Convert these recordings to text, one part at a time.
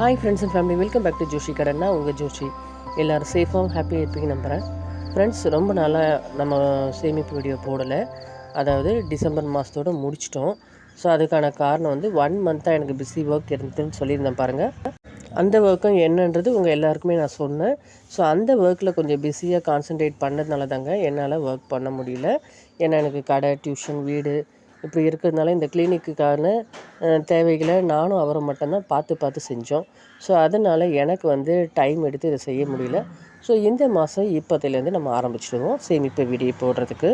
Hi friends and family welcome back to Joshi கடன்னா உங்கள் ஜோஷி. எல்லோரும் சேஃபாகவும் ஹாப்பியாக இருப்பீங்க நம்புகிறேன் ஃப்ரெண்ட்ஸ் ரொம்ப நாளாக நம்ம சேமிப்பு வீடியோ போடலை. அதாவது டிசம்பர் மாதத்தோடு முடிச்சிட்டோம். ஸோ அதுக்கான காரணம் வந்து ஒன் மந்த்தாக எனக்கு பிஸி ஒர்க் இருந்ததுன்னு சொல்லியிருந்தேன் பாருங்கள் அந்த ஒர்க்கும் என்னன்றது உங்கள் எல்லாருக்குமே நான் சொன்னேன். ஸோ அந்த ஒர்க்கில் கொஞ்சம் பிஸியாக கான்சென்ட்ரேட் பண்ணதுனால தாங்க என்னால் ஒர்க் பண்ண முடியல. ஏன்னா எனக்கு கடை டியூஷன் வீடு இப்படி இருக்கிறதுனால இந்த கிளினிக்குக்கான தேவைகளை நானும் அவரும் மட்டும்தான் பார்த்து பார்த்து செஞ்சோம். ஸோ அதனால் எனக்கு வந்து டைம் எடுத்து இதை செய்ய முடியல. ஸோ இந்த மாதம் இப்போத்துலேருந்து நம்ம ஆரம்பிச்சிடுவோம் சேமிப்பு வீடியோ போடுறதுக்கு.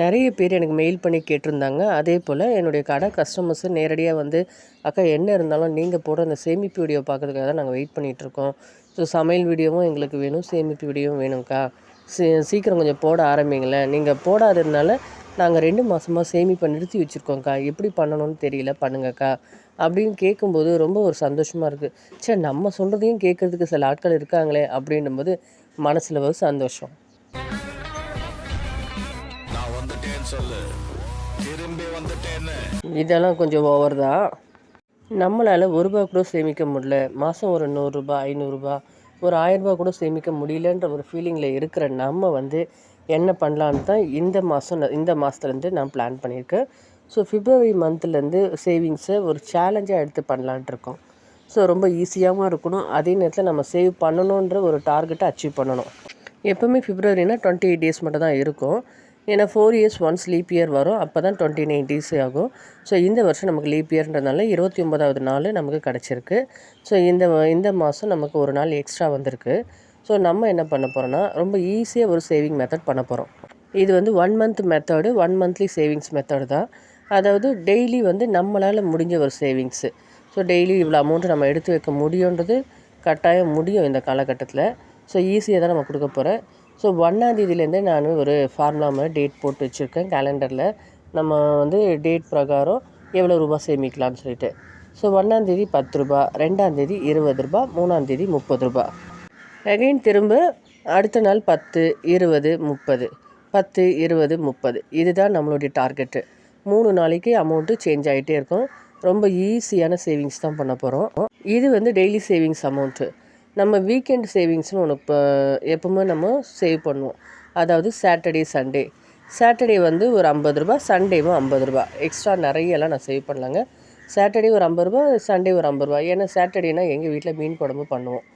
நிறைய பேர் எனக்கு மெயில் பண்ணி கேட்டிருந்தாங்க. அதே போல் என்னுடைய கடை கஸ்டமர்ஸு நேரடியாக வந்து அக்கா என்ன இருந்தாலும் நீங்கள் போடுற அந்த சேமிப்பு வீடியோ பார்க்கறதுக்காக தான் நாங்கள் வெயிட் பண்ணிகிட்ருக்கோம் ஸோ சமையல் வீடியோவும் எங்களுக்கு வேணும் சேமிப்பு வீடியோவும் வேணும்க்கா. சீ சீக்கிரம் கொஞ்சம் போட ஆரம்பிங்களேன். நீங்கள் போடாததுனால நாங்கள் ரெண்டு மாதமாக சேமிப்பை நிறுத்தி வச்சுருக்கோங்க்கா எப்படி பண்ணணும்னு தெரியல பண்ணுங்கக்கா. அப்படின்னு கேட்கும்போது ரொம்ப ஒரு சந்தோஷமாக இருக்குது சே நம்ம சொல்கிறதையும் கேட்குறதுக்கு சில ஆட்கள் இருக்காங்களே அப்படின்னும்போது மனசில் ஒரு சந்தோஷம். இதெல்லாம் கொஞ்சம் ஓவர் தான். நம்மளால் ஒரு ரூபா கூட சேமிக்க முடியல. மாதம் ஒரு நூறுரூபா ஐநூறுரூபா ஒரு ஆயிரரூபா கூட சேமிக்க முடியலன்ற ஒரு ஃபீலிங்கில் இருக்கிற நம்ம வந்து என்ன பண்ணலான்னு தான் இந்த மாதம் இந்த மாதத்துலேருந்து நான் பிளான் பண்ணியிருக்கேன். ஸோ ஃபிப்ரவரி மந்த்லேருந்து சேவிங்ஸை ஒரு சேலஞ்சாக எடுத்து பண்ணலான்ட்டு இருக்கோம். ஸோ ரொம்ப ஈஸியாகவும் இருக்கணும். அதே நேரத்தில் நம்ம சேவ் பண்ணணுன்ற ஒரு டார்கெட்டை அச்சீவ் பண்ணணும். எப்போவுமே ஃபிப்ரவரினா டுவெண்ட்டி எயிட் டேஸ் மட்டும் தான் இருக்கும். ஏன்னா four years once leap year வரும். அப்போ தான் டுவெண்ட்டி நைன் டேஸ் ஆகும். ஸோ இந்த வருஷம் நமக்கு லீப் இயர்ன்றதுனால இருபத்தி ஒன்பதாவது நாள் நமக்கு கிடச்சிருக்கு. ஸோ இந்த இந்த மாதம் நமக்கு ஒரு நாள் எக்ஸ்ட்ரா வந்திருக்கு. ஸோ நம்ம என்ன பண்ண போகிறோன்னா ரொம்ப ஈஸியாக ஒரு சேவிங் மெத்தட் பண்ண போகிறோம் இது வந்து one month method one monthly savings method தான். அதாவது டெய்லி வந்து நம்மளால் முடிஞ்ச ஒரு சேவிங்ஸு ஸோ டெய்லி இவ்வளோ அமௌண்ட்டு நம்ம எடுத்து வைக்க முடியுன்றது கட்டாயம் முடியும் இந்த காலகட்டத்தில். ஸோ ஈஸியாக தான் நம்ம கொடுக்க போகிறேன் ஸோ ஒன்றாந்தேதியிலேருந்தே நான் ஒரு ஃபார்முலா மாதிரி டேட் போட்டு வச்சுருக்கேன் கேலண்டரில் நம்ம வந்து டேட் பிரகாரம் எவ்வளோ ரூபா சேமிக்கலாம்னு சொல்லிட்டு. ஸோ ஒன்றாந்தேதி பத்து ரூபா ரெண்டாந்தேதி இருபது ரூபா மூணாந்தேதி முப்பது ரூபா. அகைன் திரும்ப அடுத்த நாள் பத்து இருபது முப்பது. பத்து இருபது முப்பது. இதுதான் நம்மளுடைய டார்கெட்டு மூணு நாளைக்கு அமௌண்ட்டு சேஞ்ச் ஆகிட்டே இருக்கும். ரொம்ப ஈஸியான சேவிங்ஸ் தான் பண்ண போகிறோம் இது வந்து டெய்லி சேவிங்ஸ் அமௌண்ட்டு நம்ம வீக்கெண்ட் சேவிங்ஸ்னு ஒன்று இப்போ எப்பவுமே நம்ம சேவ் பண்ணுவோம். அதாவது சாட்டர்டே சண்டே சாட்டர்டே வந்து ஒரு ஐம்பது ரூபா சண்டேவும் ஐம்பது ரூபா எக்ஸ்ட்ரா நிறையெல்லாம் நான் சேவ் பண்ணலாங்க. சாட்டர்டே ஒரு ஐம்பது ரூபா சண்டே ஒரு ஐம்பது ரூபா ஏன்னா சாட்டர்டேனா எங்கள் வீட்டில் மீன் குழம்பு பண்ணுவோம்.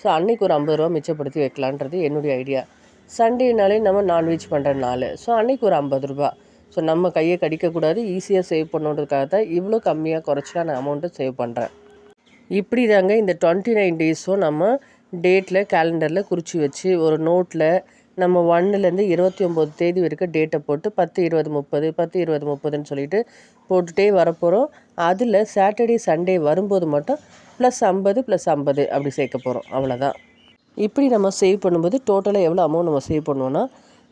ஸோ அன்றைக்கி ஒரு ஐம்பது ரூபா மிச்சப்படுத்தி வைக்கலான்றது என்னுடைய ஐடியா சண்டேனாலே நம்ம நான்வெஜ் பண்ணுற நாள். ஸோ அன்றைக்கி ஒரு ஐம்பது ரூபா. ஸோ நம்ம கையை கடிக்கக்கூடாது ஈஸியாக சேவ் பண்ணுன்றதுக்காக தான் இவ்வளோ கம்மியாக குறைச்சி நான் அமௌண்ட்டை சேவ் பண்ணுறேன் இப்படி தாங்க இந்த டுவெண்ட்டி நைன் டேஸும் நம்ம டேட்டில் கேலண்டரில் குறித்து வச்சு ஒரு நோட்டில் நம்ம ஒன்னுலேருந்து இருபத்தி ஒம்பது தேதி வரைக்கும் டேட்டை போட்டு பத்து இருபது முப்பது பத்து இருபது முப்பதுன்னு சொல்லிட்டு போட்டுகிட்டே வரப்போகிறோம் அதில் சாட்டர்டே சண்டே வரும்போது மட்டும் ப்ளஸ் ஐம்பது ப்ளஸ் ஐம்பது அப்படி சேர்க்க போகிறோம் அவ்வளோதான் இப்படி நம்ம சேவ் பண்ணும்போது டோட்டலாக எவ்வளோ அமௌண்ட் நம்ம சேவ் பண்ணுவோன்னா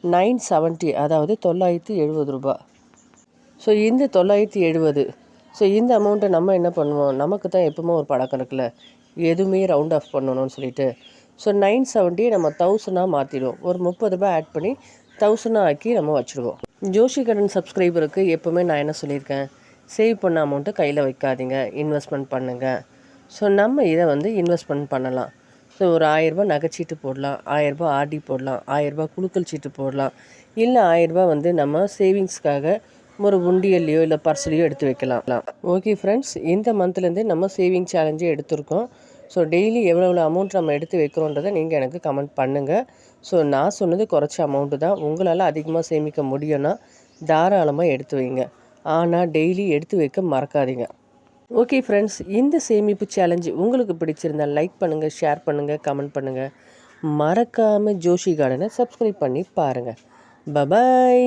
நைன் செவன்ட்டி அதாவது தொள்ளாயிரத்தி எழுபது ரூபா ஸோ இந்த தொள்ளாயிரத்தி எழுபது ஸோ இந்த அமௌண்ட்டை நம்ம என்ன பண்ணுவோம்? நமக்கு தான் எப்பவுமே ஒரு பழக்கம் இருக்குல்ல. எதுவுமே ரவுண்ட் ஆஃப் பண்ணணும்னு சொல்லிட்டு. ஸோ நைன் செவன்ட்டியை நம்ம தௌசண்டாக மாற்றிடுவோம் ஒரு முப்பது ரூபாய் ஆட் பண்ணி தௌசண்டாக ஆக்கி நம்ம வச்சுருவோம் ஜோஷி கடன் சப்ஸ்கிரைபருக்கு எப்போவுமே நான் என்ன சொல்லியிருக்கேன்? சேவ் பண்ண அமௌண்ட்டை கையில் வைக்காதீங்க. இன்வெஸ்ட்மெண்ட் பண்ணுங்கள் ஸோ நம்ம இதை வந்து இன்வெஸ்ட்மெண்ட் பண்ணலாம். ஸோ ஒரு ஆயிரரூபா நகைச்சீட்டு போடலாம். ஆயிரரூபா ஆர்டி போடலாம். ஆயிரரூபா குழுக்கள் சீட்டு போடலாம். இல்லை ஆயிரரூபா வந்து நம்ம சேவிங்ஸ்க்காக ஒரு உண்டியல்லையோ இல்லை பர்ஸ்லையோ எடுத்து வைக்கலாம். ஓகே ஃப்ரெண்ட்ஸ் இந்த மந்த்லேருந்தே நம்ம சேவிங் சேலஞ்சே எடுத்திருக்கோம். ஸோ டெய்லி எவ்வளோ எவ்வளோ அமௌண்ட் நம்ம எடுத்து வைக்கிறோன்றதை நீங்கள் எனக்கு கமெண்ட் பண்ணுங்கள் ஸோ நான் சொன்னது குறைச்ச அமௌண்ட்டு தான். உங்களால் அதிகமாக சேமிக்க முடியும்னா தாராளமாக எடுத்து வைங்க. ஆனால் டெய்லி எடுத்து வைக்க மறக்காதீங்க. ஓகே ஃப்ரெண்ட்ஸ் இந்த சேமிப்பு சேலஞ்சு உங்களுக்கு பிடிச்சிருந்தால் லைக் பண்ணுங்கள் ஷேர் பண்ணுங்கள் கமெண்ட் பண்ணுங்கள் மறக்காமல் ஜோஷி கார்டனை சப்ஸ்கிரைப் பண்ணி பாருங்கள் பபாய்